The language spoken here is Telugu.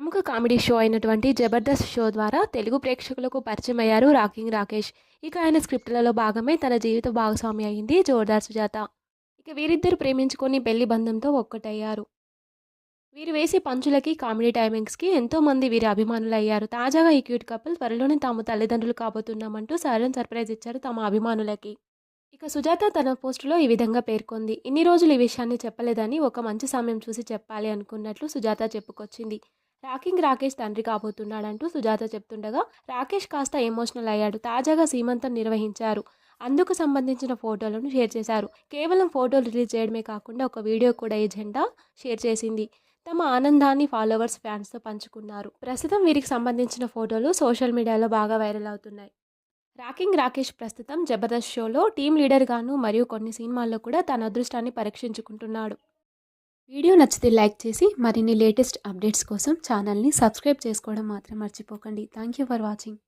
ప్రముఖ కామెడీ షో అయినటువంటి జబర్దస్త్ షో ద్వారా తెలుగు ప్రేక్షకులకు పరిచయం అయ్యారు రాకింగ్ రాకేష్. ఇక ఆయన స్క్రిప్ట్లలో భాగమే తన జీవిత భాగస్వామి అయింది జోర్దార్ సుజాత. ఇక వీరిద్దరు ప్రేమించుకొని పెళ్ళి బంధంతో ఒక్కటయ్యారు. వీరు వేసే పంచులకి కామెడీ టైమింగ్స్కి ఎంతోమంది వీరి అభిమానులు అయ్యారు తాజాగా ఈ క్యూట్ కపుల్ త్వరలోనే తాము తల్లిదండ్రులు కాబోతున్నామంటూ సడన్ సర్ప్రైజ్ ఇచ్చారు తమ అభిమానులకి. ఇక సుజాత తన పోస్టులో ఈ విధంగా పేర్కొంది. ఇన్ని రోజులు ఈ విషయాన్ని చెప్పలేదని ఒక మంచి సమయం చూసి చెప్పాలి అనుకున్నట్లు సుజాత చెప్పుకొచ్చింది. రాకింగ్ రాకేష్ తండ్రి కాబోతున్నాడంటూ సుజాత చెప్తుండగా రాకేష్ కాస్త ఎమోషనల్ అయ్యాడు. తాజాగా సీమంతం నిర్వహించారు. అందుకు సంబంధించిన ఫోటోలను షేర్ చేశారు. కేవలం ఫోటోలు రిలీజ్ చేయడమే కాకుండా ఒక వీడియో కూడా ఈ జెండా షేర్ చేసింది. తమ ఆనందాన్ని ఫాలోవర్స్ ఫ్యాన్స్తో పంచుకున్నారు. ప్రస్తుతం వీరికి సంబంధించిన ఫోటోలు సోషల్ మీడియాలో బాగా వైరల్ అవుతున్నాయి. రాకింగ్ రాకేష్ ప్రస్తుతం జబర్దస్త్ షోలో టీం లీడర్గాను మరియు కొన్ని సినిమాల్లో కూడా తన అదృష్టాన్ని పరీక్షించుకుంటున్నాడు. వీడియో నచ్చితే లైక్ చేసి మరిన్ని లేటెస్ట్ అప్డేట్స్ కోసం ఛానల్ని సబ్స్క్రైబ్ చేసుకోవడం మాత్రం మర్చిపోకండి. Thank you for watching.